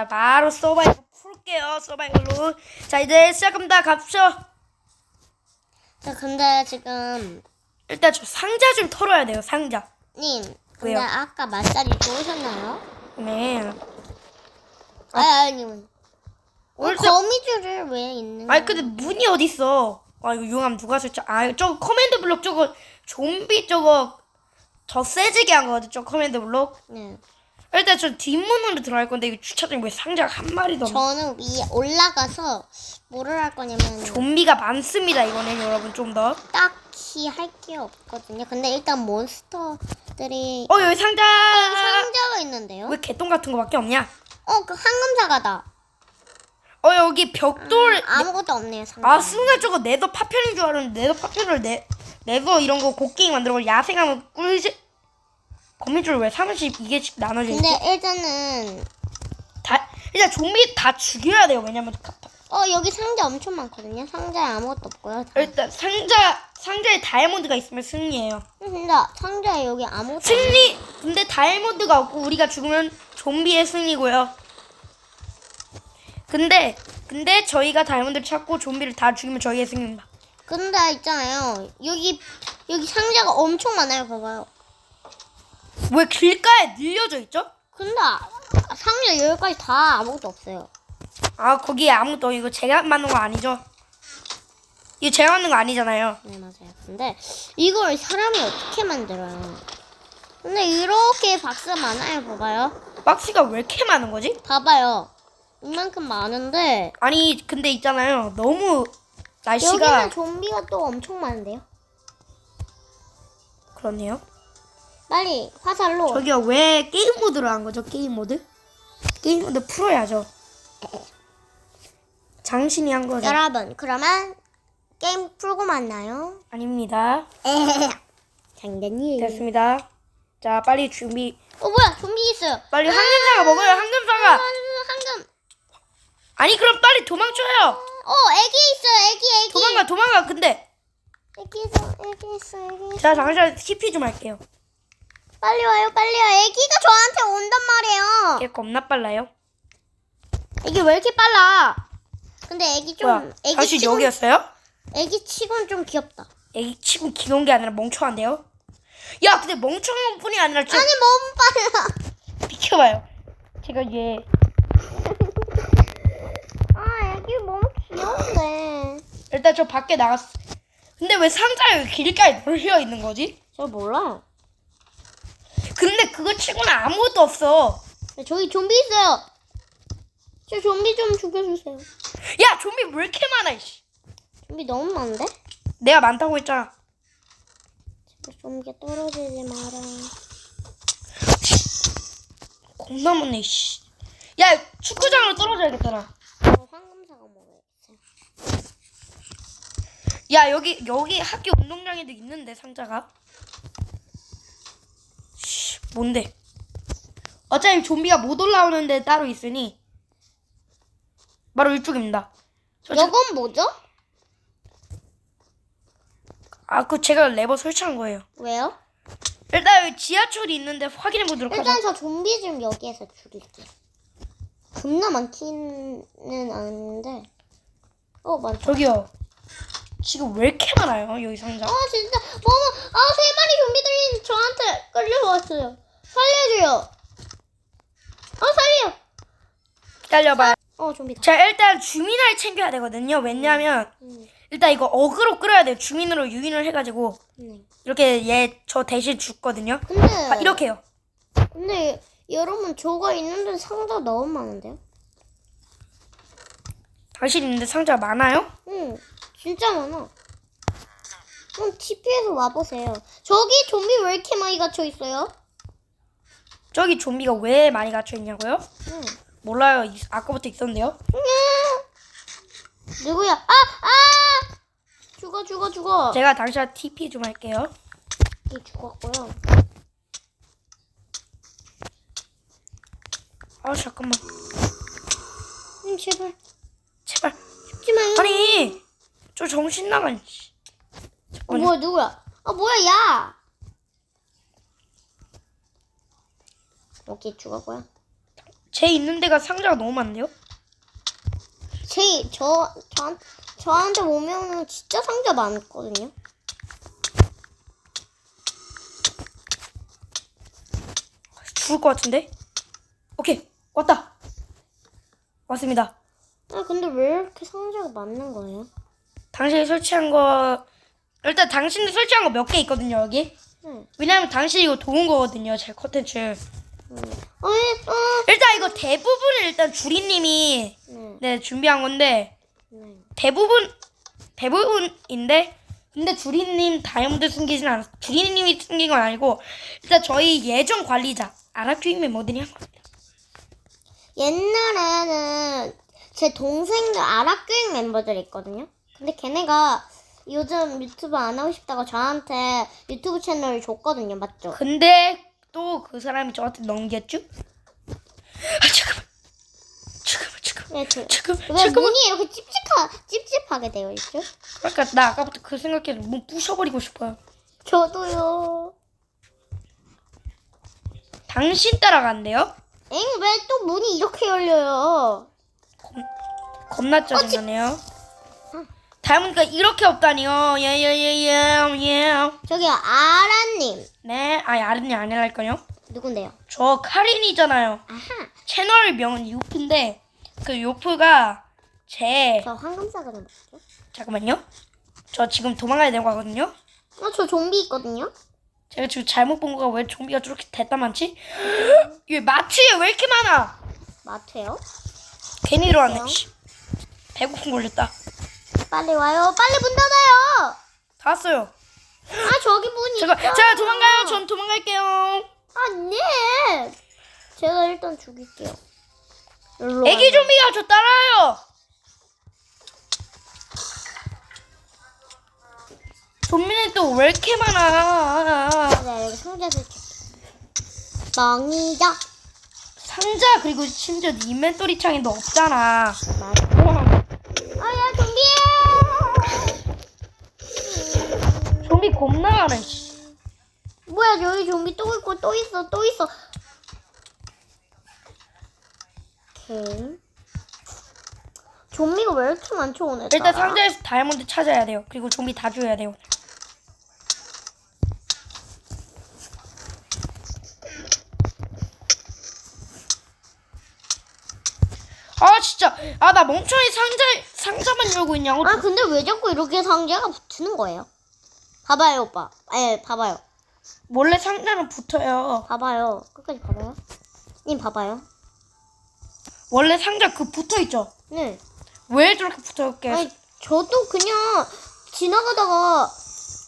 자, 바로 서바이벌 풀게요. 서바이벌로. 자, 이제 시작합니다. 갑시다. 자, 근데 지금 일단 저 상자 좀 털어야 돼요. 상자. 님, 근데 왜요? 아까 맛살이 좋으셨나요? 네. 아, 아니, 어, 오늘 저- 거미줄을 왜 있는 거야? 아니 근데 문이 어디 있어? 아 이거 용암 누가 설정? 아 저거 커맨드 블록 저거 좀비 저거 더 세지게 한 거거든. 저 커맨드 블록. 네. 일단 저 뒷문으로 들어갈 건데 이거 주차장에 왜 상자가 한 마리도 없나? 저는 위에 올라가서 뭐를 할 거냐면 좀비가 많습니다 이번엔 여러분 좀 더. 딱히 할 게 없거든요. 근데 일단 몬스터들이 어 여기 상자. 상자가 있는데요. 왜 개똥 같은 거밖에 없냐? 어, 그 황금 사과다. 어 여기 벽돌. 아무것도 없네요. 상자. 아 순간 저거 네더 파편인 줄 알았는데 네더 파편을 네 네더 이런 거 곡괭이 만들고 야생하면 꿀지. 거미줄 왜 32개씩 나눠져 있지? 근데 일단은 다 일단 좀비 다 죽여야 돼요. 왜냐면 가- 어 여기 상자 엄청 많거든요. 상자에 아무것도 없고요. 다. 일단 상자 상자에 다이아몬드가 있으면 승리예요. 근데 상자에 여기 아무것도 없 승리. 근데 다이아몬드가 없고 우리가 죽으면 좀비의 승리고요. 근데 근데 저희가 다이아몬드를 찾고 좀비를 다 죽이면 저희의 승리입니다. 근데 있잖아요. 여기 여기 상자가 엄청 많아요. 봐봐요. 왜 길가에 늘려져 있죠? 근데 아- 상자 여기까지 다 아무것도 없어요. 아 거기에 아무도 이거 제가 만든 거 아니죠? 이거 제가 만든 거 아니잖아요. 네 맞아요. 근데 이걸 사람이 어떻게 만들어요? 근데 이렇게 박스 많아요. 봐봐요. 박스가 왜 이렇게 많은 거지? 봐봐요. 이만큼 많은데 아니 근데 있잖아요. 너무 날씨가 여기는 좀비가 또 엄청 많은데요. 그렇네요. 빨리 화살로 저기요 왜 게임 모드로 한 거죠? 게임 모드? 게임 모드 풀어야죠. 장신이 한 거죠. 여러분 그러면 게임 풀고 만나요. 아닙니다. 장난이에요. 됐습니다. 자 빨리 준비. 어 뭐야 좀비 있어요. 빨리 황금사가 먹어요. 황금사가. 황금. 아니 그럼 빨리 도망쳐요. 어 애기 있어요. 애기 애기. 도망가 도망가. 근데 애기 있어. 애기 있어. 애기 있어. 자 잠시만 TP 좀 할게요. 빨리 와요. 빨리 와요. 애기가 저한테 온단 말이에요. 걔 겁나 빨라요. 애기 왜 이렇게 빨라? 근데 애기 좀 뭐야? 애기 당신 치곤 여기였어요? 애기 치곤 좀 귀엽다. 애기 치고 귀여운 게 아니라 멍청한데요? 야 근데 멍청한 뿐이 아니라 좀 아니 너무 빨라. 비켜봐요. 제가 얘 아 애기 너무 귀여운데. 일단 저 밖에 나갔어. 근데 왜 상자에 길가에 널려 있는 거지? 저 몰라. 그거 치고는 아무것도 없어. 저기 좀비 있어요. 저 좀비 좀 죽여주세요. 야 좀비 왜 이렇게 많아? 이씨. 좀비 너무 많은데? 내가 많다고 했잖아. 저 좀비가 떨어지지 마라. 겁나 많네. 씨. 야 축구장으로 떨어져야겠더라. 저 황금사가 먹어야겠어요. 야 여기 여기 학교 운동장에도 있는데 상자가. 씨, 뭔데? 어차피 좀비가 못 올라오는 데 따로 있으니 바로 이쪽입니다. 이건 뭐죠? 아, 그 제가 레버 설치한 거예요. 왜요? 일단 여기 지하철이 있는데 확인해 보도록 하죠. 일단 저 좀비 좀 여기에서 죽일게요. 겁나 많기는 않은데. 어 많다. 저기요. 지금 왜 이렇게 많아요? 여기 상자. 아 진짜 너무 아세 마리 좀비들이 저한테 끌려왔어요. 살려줘요. 어 살려. 기다려봐요. 어 좀비다. 자, 일단 주민을 챙겨야 되거든요. 왜냐면 음, 일단 이거 어그로 끌어야 돼요. 주민으로 유인을 해가지고 네. 이렇게 얘 저 대신 죽거든요. 근데 아, 이렇게요. 근데 여러분 저거 있는데 상자 너무 많은데요? 당신 있는데 상자 많아요? 응, 진짜 많아. 그럼 TP에서 와보세요. 저기 좀비 왜 이렇게 많이 갇혀 있어요? 저기 좀비가 왜 많이 갇혀 있냐고요? 응. 몰라요. 이- 아까부터 있었는데요. 누구야? 아, 아! 죽어, 죽어, 죽어. 제가 당신 TP 좀 할게요. 이 죽었고요. 아 잠깐만. 음, 제발 제발. 죽지 마요. 아니 저 정신 나간. 씨. 어. 뭐야, 누구야? 아, 뭐야, 야! 오케이, 죽었고요. 제 있는 데가 상자가 너무 많은데요? 제, 저, 저, 저한테 오면은 진짜 상자 많거든요. 죽을 것 같은데? 오케이 왔다 왔습니다 아, 근데 왜 이렇게 상자가 많는 거예요? 당신이 설치한 거 일단 당신이 설치한 거 몇 개 있거든요 여기 네. 왜냐면 당신이 이거 도운 거거든요 제 컨텐츠 음. 어, 예, 어. 일단 이거 대부분을 일단 주리님이 네. 네 준비한 건데 네. 대부분 대부분인데 근데 주리님 다이아몬드 숨기진 않았어 주리님이 숨긴 건 아니고 일단 저희 예전 관리자 한 겁니다 옛날에는 제 동생들 아랍교육 멤버들 있거든요. 근데 걔네가 요즘 유튜브 안 하고 싶다고 저한테 유튜브 채널을 줬거든요. 맞죠? 근데 또 그 사람이 저한테 넘겼죠? 아 잠깐만 잠깐만 잠깐만 네, 저, 잠깐만 왜 잠깐만 문이 이렇게 찝찝하, 찝찝하게 되어 있죠? 그러니까 나 아까부터 그 생각해서 문 부셔버리고 싶어요 저도요. 당신 따라간대요? 엥, 왜 또 문이 이렇게 열려요? 겁나 짜증나네요 다이아몬드가 이렇게 없다니요 예예예 예 예 저기요, 아라님. 네 아니 아른이 아니랄까요? 누군데요? 저 카린이잖아요 아하, 채널 명은 요프인데 그 요프가 제 저 황금사과는 뭐죠? 잠깐만요 저 지금 도망가야 되는 거거든요 어, 저 좀비 있거든요? 제가 지금 잘못 본 거가 왜 좀비가 저렇게 됐다 많지? 이 마트에 왜 이렇게 많아? 마트요? 괜히 들어왔네. 씨. 배고픔 걸렸다. 빨리 와요. 빨리 문 닫아요. 다 왔어요. 아, 저기 문이 제가 있잖아요. 제가 도망가요. 전 도망갈게요. 아, 네. 제가 일단 죽일게요. 일로 애기 와요. 좀비가 저 따라요. 좀비는 또 왜 이렇게 많아? 네, 여기 상자 설치. 멍이죠? 상자 그리고 심지어 네 인벤토리 창에 너 없잖아. 맞아. 아, 좀비 겁나 많아. 씨. 뭐야, 여기 좀비 또 있고, 또 있어, 또 있어. 오케이. 좀비가 왜 이렇게 많죠, 오늘? 일단 상자에서 다이아몬드 찾아야 돼요. 그리고 좀비 다 죽여야 돼요. 아 진짜 아 나 멍청이 상자 상자만 열고 있냐고 아, 근데 왜 자꾸 이렇게 상자가 붙는 거예요? 봐봐요, 오빠. 예, 봐봐요. 원래 상자는 붙어요 봐봐요. 끝까지 봐봐요. 님 봐봐요. 원래 상자 그 붙어 있죠 네. 왜 저렇게 붙어 있게 아니, 저도 그냥 지나가다가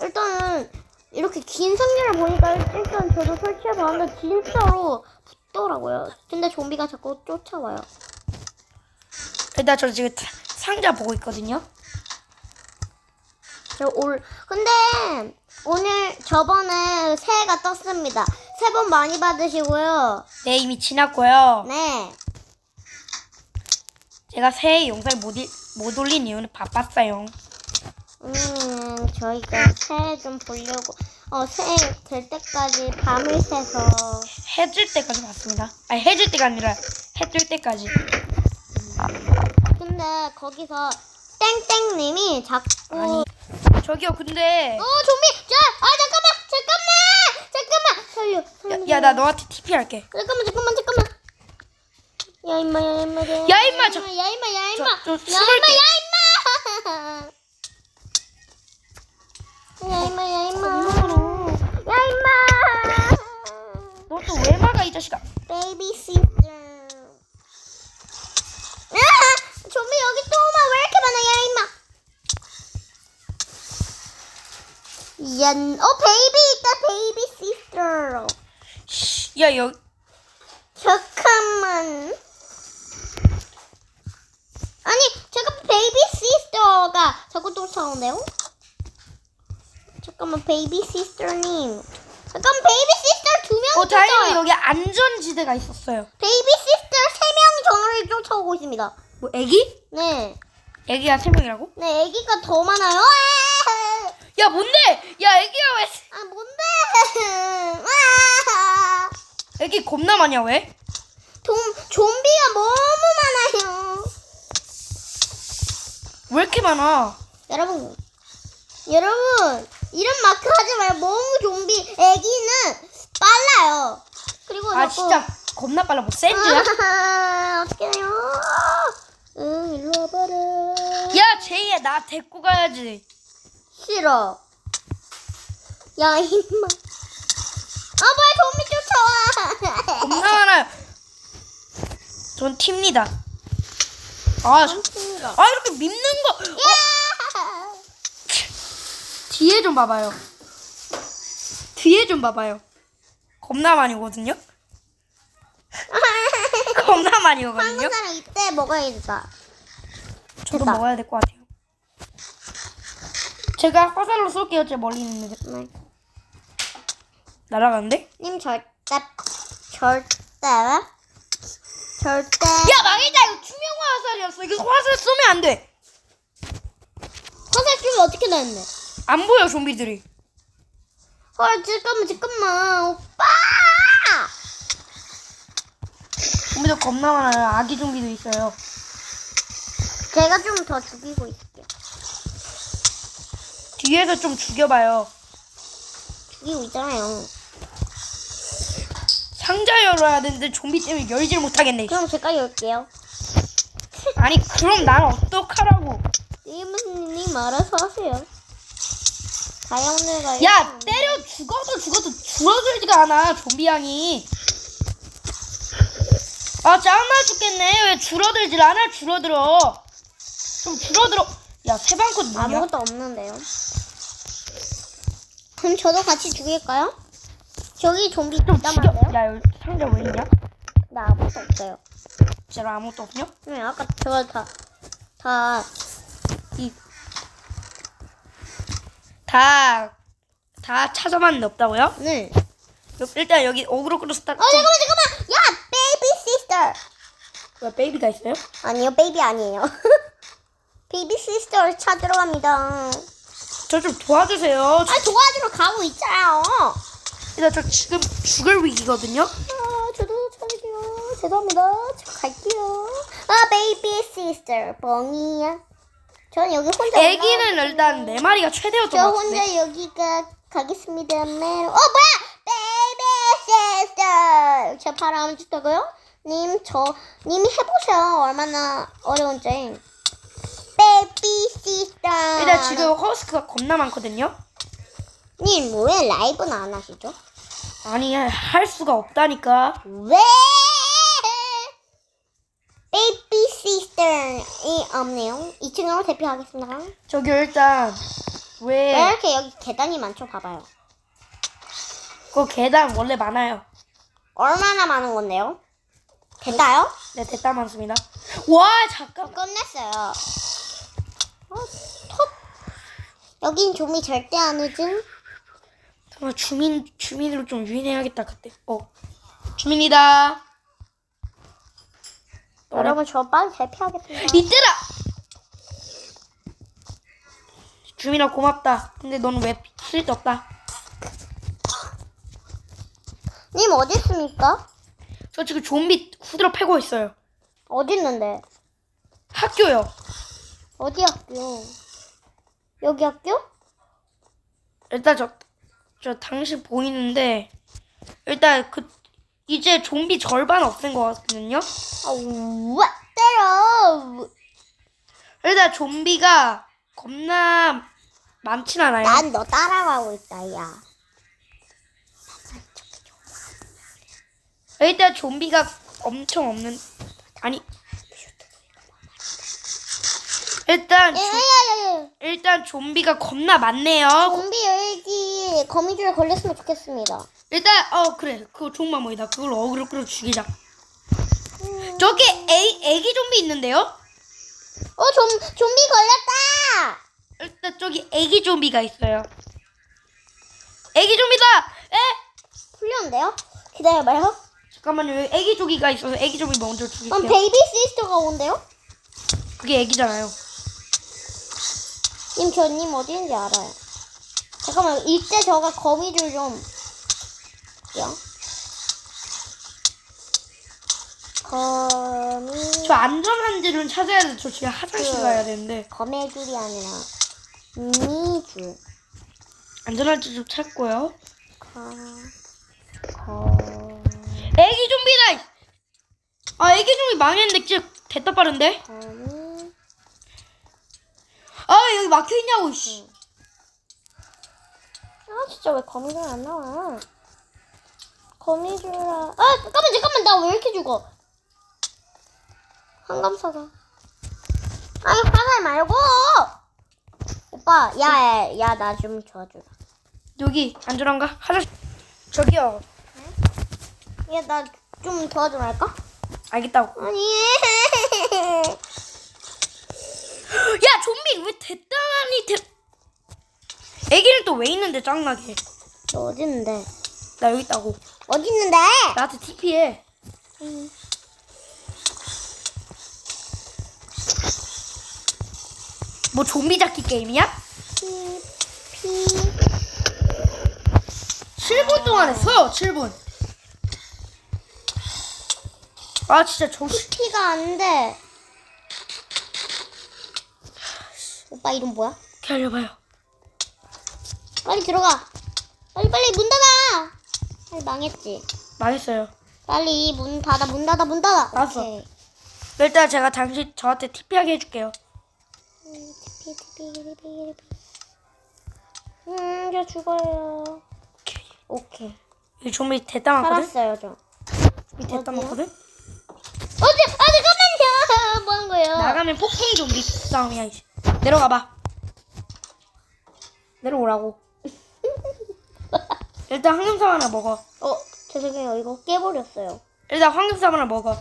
일단은 이렇게 긴 상자를 보니까 일단 저도 설치해 봤는데 진짜로 붙더라고요. 근데 좀비가 자꾸 쫓아와요. 일단 저 지금 타- 상자 보고 있거든요 저 올, 근데 오늘 저번에 새해가 떴습니다. 새해 복 많이 받으시고요. 네 이미 지났고요 네. 제가 새해 영상 못, 일- 못 올린 이유는 바빴어요 음, 저희가 새해 좀 보려고, 어, 새해 될 때까지 밤을 새서, 해질 때까지 봤습니다 아니 해질 때가 아니라 해뜰 때까지 근데 거기서 땡땡님이 자꾸, 아니 저기요 근데 어, 좀비! 자, 아, 잠깐만! 잠깐만! 잠깐만! 살려, 살려. 야 나 너한테 TP 할게 잠깐만, 잠깐만, 잠깐만. 야, 임마, 야, 임마, 야, 야, 임마, 저- 야, 임마, 야, 임마. 저 야, 임마, 때- 야, 임마. 야, 어, 베이비 있다, 베이비시터. 씨, 야 여기 잠깐만. 아니, 잠깐 베이비 시스터가 자꾸 쫓아오네요. 잠깐만 베이비 시스터님. 잠깐 베이비 시스터 두 명 어 다행히. 여기 안전지대가 있었어요 베이비 시스터 세명 저를 쫓아오고 있습니다. 뭐 애기? 네, 애기가 세 명이라고? 네 애기가 더 많아요. 아, 야 뭔데? 야 애기가 왜아 뭔데? 아, 애기 겁나 많냐 왜? 좀 좀비가 너무 많아요. 왜 이렇게 많아? 여러분, 여러분 이런 마크 하지 말고 너무 좀비. 애기는 빨라요. 그리고 아 자꾸- 진짜 겁나 빨라 뭐 샌드야? 아, 어떻게 해요? 응, 일로 와봐라. 야 제이야 나 데리고 가야지 싫어. 야, 임마. 아, 뭐야, 좀비 쫓아와. 겁나 많아요 전 팁니다 아, 저- 야! 아 이렇게 밉는 거 어, 뒤에 좀 봐봐요 뒤에 좀 봐봐요 겁나 많이 오거든요 겁나 많이 오거든요 한국 사람 이때 먹어야겠다. 저도 됐다. 먹어야 될 것 같아요 제가 화살로 쏠게요 제 멀리 있는 데 네. 날아가는데 님 절대, 절대, 절대. 야 망했다 이거 투명 화살이었어 이거 화살 쏘면 안 돼 화살 쏘면 어떻게 나왔네? 안 보여 좀비들이 헐, 잠깐만, 잠깐만. 오빠! 좀비들 겁나 많아요 아기 좀비도 있어요 제가 좀 더 죽이고 있을게요. 뒤에서 좀 죽여봐요. 죽이고 있잖아요. 상자 열어야 되는데 좀비 때문에 열질 못하겠네. 그럼 제가 열게요. 아니 그럼 난 어떡하라고. 님은 님 알아서 하세요. 다이아몬드가 야 때려 죽어도 죽어도 줄어들지가 않아 좀비 양이. 아 짱나 죽겠네. 왜 줄어들질 않아? 줄어들어. 좀 줄어들어. 야 세방컷 뭐냐 아무것도 없는데요. 그럼 저도 같이 죽일까요? 저기 좀비 좀 죽여 말이에요? 야 여기 상자 왜 있냐 나 아무것도 없어요. 진짜로 아무것도 없냐 네, 아까 제가 다, 다, 이 다, 다 찾아봤는데 없다고요? 네. 일단 여기 어그로 끌어서 딱. 어, 잠깐만, 잠깐만! 야, 베이비 시스터! 왜 베이비가 있어요? 아니요, 베이비 아니에요. 베이비 시스터를 찾으러 갑니다. 저 좀 도와주세요. 아, 도와주러 가고 있잖아요. 일단 저 지금 죽을 위기거든요. 아, 저도 찾을게요. 죄송합니다. 저 갈게요. 아, 베이비 시스터, 뻥이야. 저는 여기 혼자. 애기는. 일단 네 마리가 최대였던 저 것 같은데. 혼자 여기가 가겠습니다. 메로. 어 뭐야? 베이비 시스터. 저안 주다고요? 님, 저, 님이 해보세요. 얼마나 어려운지. 시스터. 일단 지금 허스크가 겁나 많거든요. 님, 왜 라이브는 안 하시죠? 아니 할 수가 없다니까. 왜? 베이비 시스터이 없네요. 2층으로 대피하겠습니다. 저기 일단 왜 왜 이렇게 여기 계단이 많죠? 봐봐요. 그 계단 원래 많아요. 얼마나 많은 건데요? 됐나요? 네 됐다 많습니다. 와 잠깐. 끝냈어요. 어, 톱. 여긴 좀이 절대 안 오지? 정말 주민 주민으로 좀 유인해야겠다 그때. 어 주민이다. 여러분 저 빨리 대피하겠습니다. 이때다. 주민아 고맙다. 근데 너는 왜 쓸데없다. 님 어디 있습니까? 저 지금 좀비 후드로 패고 있어요. 어디 있는데? 학교요. 어디 학교? 여기 학교? 일단 저, 저 당신 보이는데 일단 그 이제 좀비 절반 없앤 것 같거든요. 아, 왜 때려? 일단 좀비가 겁나 많진 않아요. 난 너 따라가고 있다, 야. 일단 좀비가 엄청 없는 아니 일단 조- 야야야야. 일단 좀비가 겁나 많네요. 좀비 여기 거미줄에 걸렸으면 좋겠습니다. 일단 어 그래 그거 좋은 방법이다. 그걸 어그로 끌어 죽이자. 저기 애 애기 좀비 있는데요? 어, 좀 좀비 걸렸다. 일단 저기 애기 좀비가 있어요. 애기 좀비다. 에? 풀렸는데요? 기다려봐요. 잠깐만요. 애기 조기가 있어서 애기 좀비 먼저 그럼 죽일게요. 베이비 시스터가 온대요? 그게 애기잖아요. 님, 저 님 어디 있는지 알아요. 잠깐만, 이때 저가 거미줄 좀. 요 거미 저 안전한 데를 찾아야 돼. 저 지금 화장실 그- 가야 되는데. 거미줄이 아니라 미줄 안전한 데좀 찾고요. 거 거. 애기 좀비다. 아 애기 좀비 망했는데 진짜 됐다 빠른데. 거미 아 여기 막혀 있냐고. 씨. 아 진짜 왜 거미줄 안 나와? 거미줄아 아 잠깐만 잠깐만 나 왜 이렇게 죽어? 한감사가 아니 화살 말고 오빠 야야 나 좀 도와주라 여기 안전한가? 화장실. 저기요. 야나 좀 도와주라 할까? 알겠다고. 아니 야 좀비 왜 됐. 애기는 또 왜 있는데 짱나게. 너 어디 있는데? 나 여기 있다고. 어디 있는데? 나한테 TP해. 뭐 좀비 잡기 게임이야? 피 7분 동안 했어요. 7분. 아 진짜 저 피가 안 돼. 오빠 이름 뭐야? 기다려봐요. 빨리 들어가. 빨리 빨리 문 닫아. 빨리 망했지. 망했어요. 빨리 문 닫아 문 닫아 문 닫아. 알았어. 오케이. 일단 제가 당신 저한테 TP하게 해줄게요. 피, 피, 피, 피, 피. 음, 저 죽어요. 오케이. 이 좀비 됐다 많거든? 살았어요, 저. 이? 많거든? 어디? 아, 잠깐만요. 뭐 하는 거예요? 나가면 폭풍 좀비 싸움이야. 이제. 내려가봐. 내려오라고. 일단 황금삼 하나 먹어. 어, 죄송해요. 이거 깨버렸어요. 일단 황금삼 하나 먹어.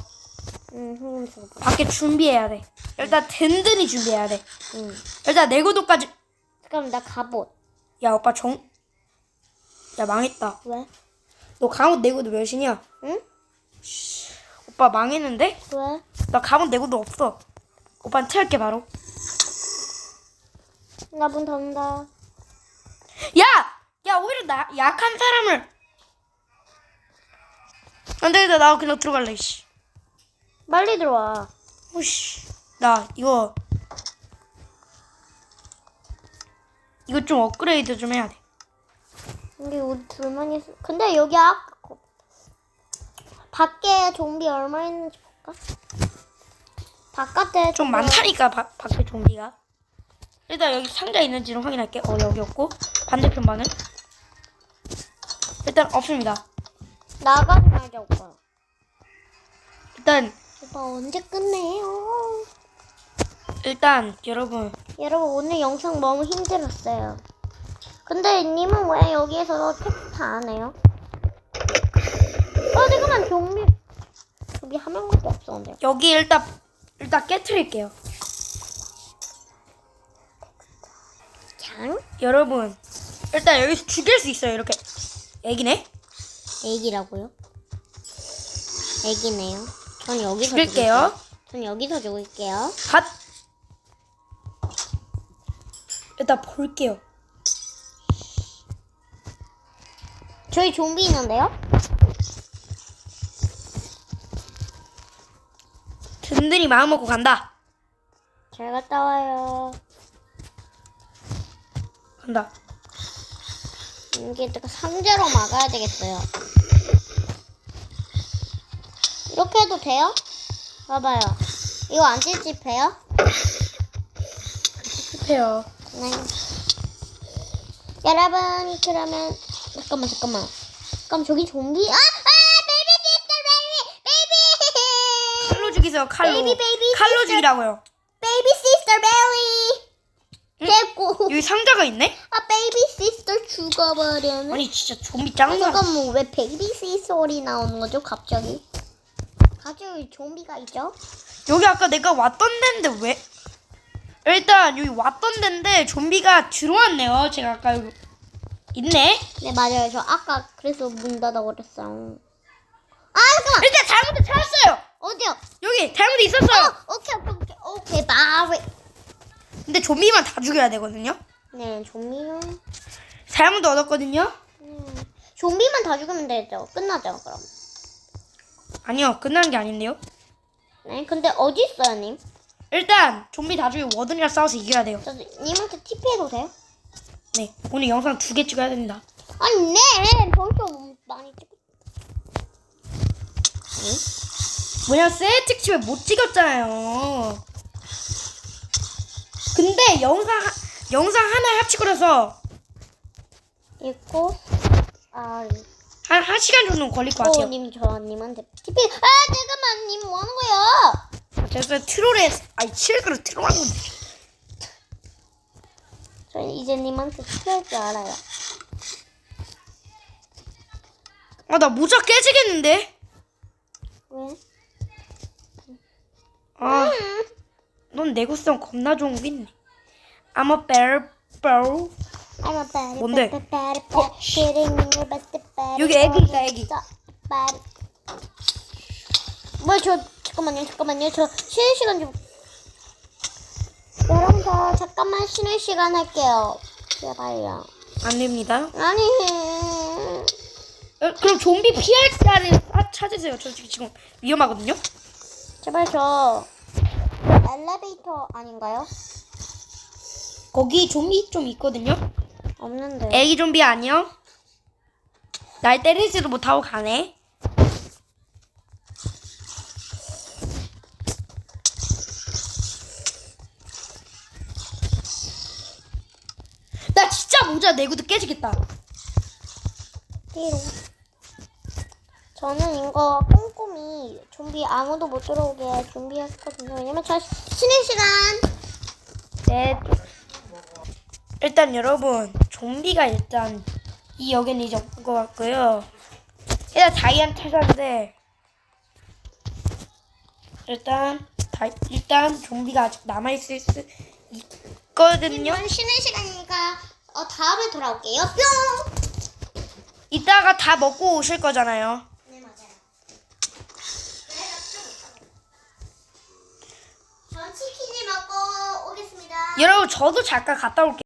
음, 흥금스러워. 밖에 준비해야 돼. 일단 든든히 준비해야 돼. 음. 일단 내구도까지. 잠깐만, 나 갑옷. 야 오빠 정. 야 망했다. 왜? 너 갑옷 내구도 몇이냐? 응? 오빠 망했는데? 왜? 나 갑옷 내구도 없어. 오빠는 태울게 바로. 나 문 닫는다. 야! 야 오히려 나 약한 사람을. 안돼 나 그냥 들어갈래. 씨. 빨리 들어와. 오씨. 나 이거 이거 좀 업그레이드 좀 해야 돼. 여기 우리 둘만 있어. 근데 여기 아까 거- 밖에 좀비 얼마 있는지 볼까? 바깥에 좀 좀비 많다니까 바, 밖에 좀비가. 일단 여기 상자 있는지는 확인할게. 어 여기 없고 반대편 방은 일단 없습니다. 나가지 말자 오빠. 일단 오빠 언제 끝내요? 일단 여러분 여러분 오늘 영상 너무 힘들었어요. 근데 님은 왜 여기에서 테스트 안 해요? 어 잠깐만 좀비 한 명밖에 없었는데. 여기 일단 일단 깨트릴게요. 장? 여러분 일단 여기서 죽일 수 있어요 이렇게. 애기네. 애기라고요? 애기네요. 전 여기서 죽일게요. 전 여기서 죽을게요. 갓. 일단 볼게요. 저희 좀비 있는데요? 든든히 마음 먹고 간다. 잘 갔다 와요. 간다. 이게 또 상자로 막아야 되겠어요. 이렇게 해도 돼요? 봐봐요. 이거 안 찝찝해요? 실패요. 네. 여러분, 그러면 잠깐만, 잠깐만. 잠깐 저기 좀비? 아, 아, 베이비 시스터 베이비, 베이비, 칼로 죽이세요. 칼로. 베이비, 베이비, 칼로. 죽이라고요. 베이비 시스터 베리. 응? 됐고, 여기 상자가 있네? 아, 베이비 시스터 죽어버렸네. 아니 진짜 좀비 아, 짱나. 잠깐만 왜 베이비 시 소리 나오는 거죠 갑자기? 갑자기 좀비가 있죠? 여기 아까 내가 왔던 데인데 왜? 일단 여기 왔던 데인데 좀비가 들어왔네요. 제가 아까 여기 있네. 네 맞아요 저 아까 그래서 문 닫아 버렸어요 아 잠깐만 일단 잘못을 찾았어요. 어디요? 여기 잘못이 있었어요. 어 오케이 오케이 오케이 오케이 바위 근데 좀비만 다 죽여야 되거든요. 네 좀비는 잘못 얻었거든요. 음, 좀비만 다 죽으면 되죠 끝나죠 그럼 아니요 끝난 게 아닌데요. 네, 근데 어디 있어요, 님? 일단 좀비 나중에 워든이랑 싸워서 이겨야 돼요. 저 님한테 TP해도 돼요? 네, 오늘 영상 두 개 찍어야 됩니다. 아니, 네, 벌써 많이 찍. 뭐냐 새 특집을 못 찍었잖아요. 근데 영상 하- 영상 하나에 합치고라서 있고, 아, 한, 한 시간 정도 걸릴 것 어, 같아요. 님, 저 님한테 TP. 아, 잠깐만, 님, 뭐 하는 거야? 그래서 트롤에 아니 칠그로 트롤한 건데. 저 이제 님한테 TP할 줄 알아요. 아 나 모자 깨지겠는데? 왜? 아, 음. 넌 내구성 겁나 좋은 거 있네. I'm a bear bro. I'm a bad, 뭔데? 어, bad, 여기 애기 있다, 애기. 뭐야, 저, 잠깐만요, 잠깐만요. 저 쉬는 시간 좀. 여러분, 저 잠깐만 쉬는 시간 할게요. 제발요. 안 됩니다. 아니. 어, 그럼 좀비 피할 자를 아, 찾으세요. 저 지금 위험하거든요. 제발 저, 저 엘리베이터 아닌가요? 거기 좀비 좀 있거든요. 없는데. 애기 좀비 아니요? 날 때리지도 못하고 가네. 나 진짜 모자 내구도 깨지겠다. 뒤로. 저는 이거 꼼꼼히 좀비 아무도 못 들어오게 준비했거든요. 왜냐면 저 쉬는 시간. 네. 일단 여러분 좀비가 일단 이 역에는 이제 없을 것 같고요. 일단 다이안 찾았는데 일단 다, 일단 좀비가 아직 남아 있을 수 있거든요. 이건 쉬는 시간이니까 어, 다음에 돌아올게요. 뿅. 이따가 다 먹고 오실 거잖아요. 여러분 저도 잠깐 갔다 올게요.